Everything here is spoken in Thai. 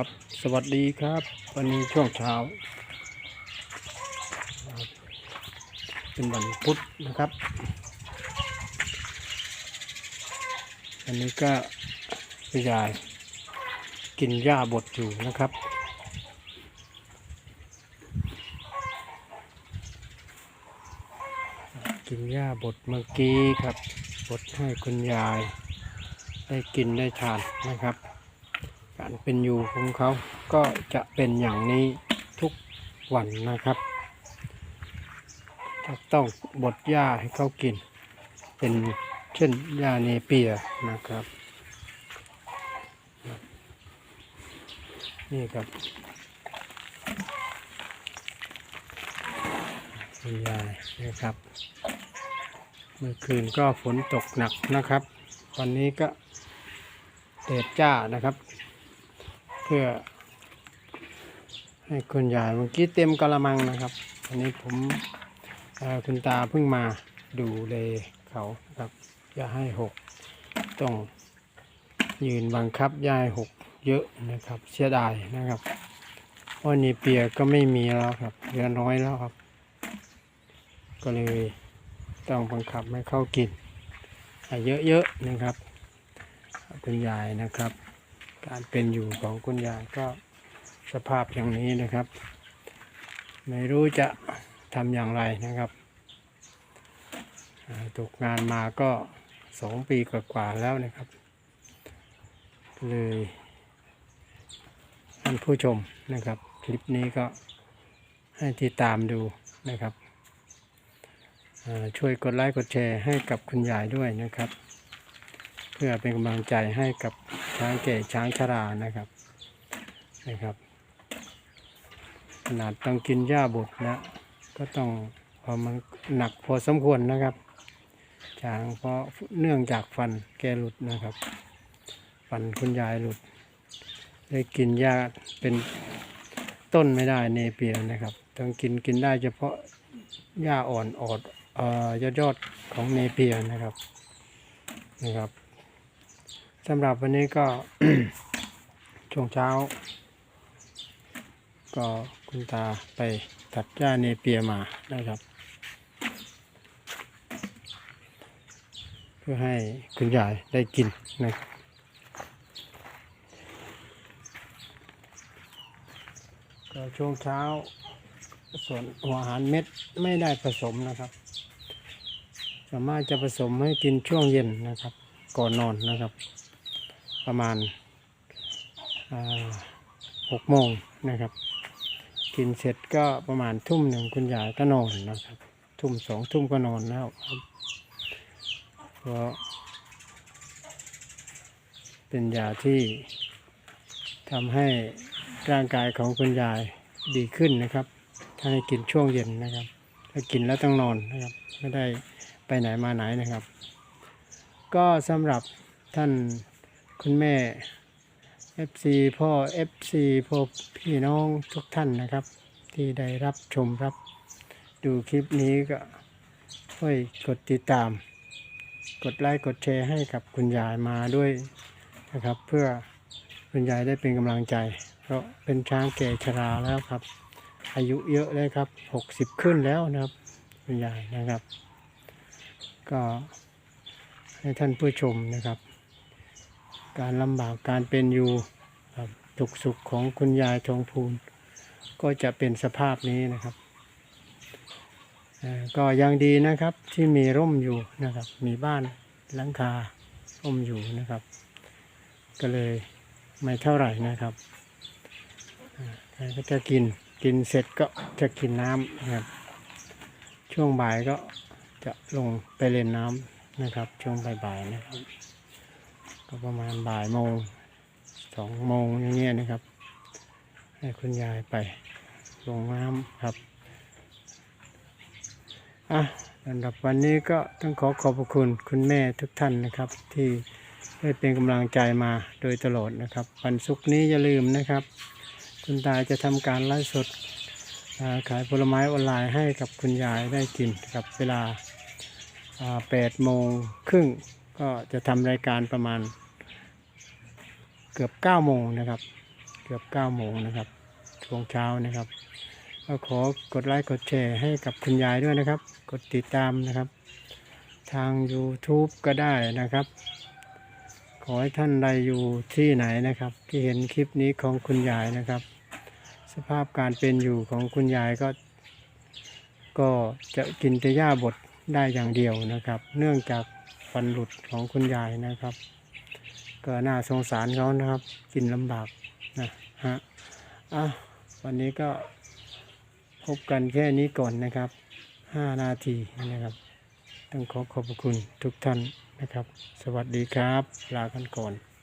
ครับ สวัสดีครับ วันนี้ช่วงเช้า เป็นวันพุธนะครับอันนี้ก็คุณยายกินหญ้าบดอยู่นะครับ กินหญ้าบดเมื่อกี้ครับ บดให้คุณยาย ได้กินได้ทานนะครับ การเป็นอยู่ของเขาก็จะเป็นอย่างนี้ทุกวันนะครับจะต้องบดหญ้าให้เขากิน เป็นเช่นหญ้าเนเปียนะครับ นี่ครับคุณยายนะครับ เมื่อคืนก็ฝนตกหนักนะครับ วันนี้ก็เดดจ้านะครับ เพื่อ ให้คุณยายเมื่อกี้เต็มกระมังนะครับ อันนี้ผมคุณตาเพิ่งมาดูเลยเขาครับอย่าให้หกต้องยืนบังคับย่าให้หกเยอะนะครับ เสียดายนะครับเพรานี่เปียก็ไม่มีแล้วครับเหลือน้อยแล้วครับ ก็เลยต้องบังคับให้เข้ากินให้เยอะๆนะครับ คุณยายนะครับ การเป็นอยู่ของคุณยายก็สภาพอย่างนี้นะครับ ไม่รู้จะทำอย่างไรนะครับตกงานมาก็สองปีกว่าๆแล้วนะครับ เลยท่านผู้ชมนะครับ คลิปนี้ก็ให้ติดตามดูนะครับช่วยกดไลค์กดแชร์ให้กับคุณยายด้วยนะครับ เพื่อเป็นกำลังใจให้กับ ช้างแก่ช้างชรานะครับนะครับ ขนาดต้องกินหญ้าบดนะ ก็ต้องพอมันหนักพอสมควรนะครับช้างเพราะเนื่องจากฟันแกหลุดนะครับ ฟันคุณยายหลุด ได้กินหญ้าเป็นต้นไม่ได้เนเปียนะครับ ต้องกินกินได้เฉพาะหญ้าอ่อนออดยอดยอดของเนเปียนะครับนะครับ สำหรับวันนี้ก็ช่วงเช้า ก็คุณตาไปตัดหญ้าเนเปียมานะครับ เพื่อให้คุณยายได้กินนะครับก็ช่วงเช้าส่วนหัวอาหารเม็ดไม่ได้ผสมนะครับ สามารถจะผสมให้กินช่วงเย็นนะครับ ก่อนนอนนะครับ ประมาณหกโมงนะครับ กินเสร็จก็ประมาณทุ่มหนึ่งคุณยายก็นอนนะครับ ทุ่มสองทุ่มก็นอนแล้วครับเพราะเป็นยาที่ทำให้ร่างกายของคุณยายดีขึ้นนะครับ ถ้าให้กินช่วงเย็นนะครับถ้ากินแล้วต้องนอนนะครับ ไม่ได้ไปไหนมาไหนนะครับ ก็สำหรับท่าน คุณแม่ FC พ่อ FC พ่อพี่น้องทุกท่านนะครับ ที่ได้รับชมรับ ดูคลิปนี้ก็ช่วยกดติดตาม กดไลค์กดแชร์ให้กับคุณยายมาด้วยนะครับ เพื่อคุณยายได้เป็นกำลังใจ เพราะเป็นช้างแก่ชราแล้วครับ อายุเยอะเลยครับ 60 ขึ้นแล้วนะครับ คุณยายนะครับ ก็ให้ท่านผู้ชมนะครับ การลำบากการเป็นอยู่ครับทุกสุขของคุณยายทองพูน ก็จะเป็นสภาพนี้นะครับก็ยังดีนะครับที่มีร่มอยู่นะครับ มีบ้านหลังคาร่มอยู่นะครับ ก็เลยไม่เท่าไหร่นะครับก็จะกินกินเสร็จก็จะกินน้ำนะครับ ช่วงบ่ายก็จะลงไปเล่นน้ำนะครับ ช่วงบ่ายๆนะครับ ก็ประมาณบ่ายโมงสองโมงอย่างเงี้ยนะครับ ให้คุณยายไปลงน้ำครับอะสำหรับวันนี้ก็ต้องขอขอบคุณคุณแม่ทุกท่านนะครับ ที่ได้เป็นกำลังใจมาโดยตลอดนะครับ วันศุกร์นี้อย่าลืมนะครับ คุณตาจะทำการไลฟ์สดขายผลไม้ออนไลน์ให้กับคุณยายได้กินกับเวลาแปดโมงครึ่งก็จะทำรายการประมาณ เกือบ9โมงนะครับ เกือบเก้าโมงนะครับช่วงเช้านะครับ ก็ขอกดไลค์กดแชร์ให้กับคุณยายด้วยนะครับ กดติดตามนะครับ ทาง YouTube ก็ได้นะครับ ขอให้ท่านใดอยู่ที่ไหนนะครับ ที่เห็นคลิปนี้ของคุณยายนะครับ สภาพการเป็นอยู่ของคุณยายก็ ก็จะกินแต่หญ้าบดได้อย่างเดียวนะครับ เนื่องจากฟันหลุดของคุณยายนะครับ ก็น่าสงสารเขานะครับ กินลำบากนะฮะอะวันนี้ก็พบกันแค่นี้ก่อนนะครับ 5 นาทีนะครับ ต้องขอขอบคุณทุกท่านนะครับ สวัสดีครับ ลากันก่อน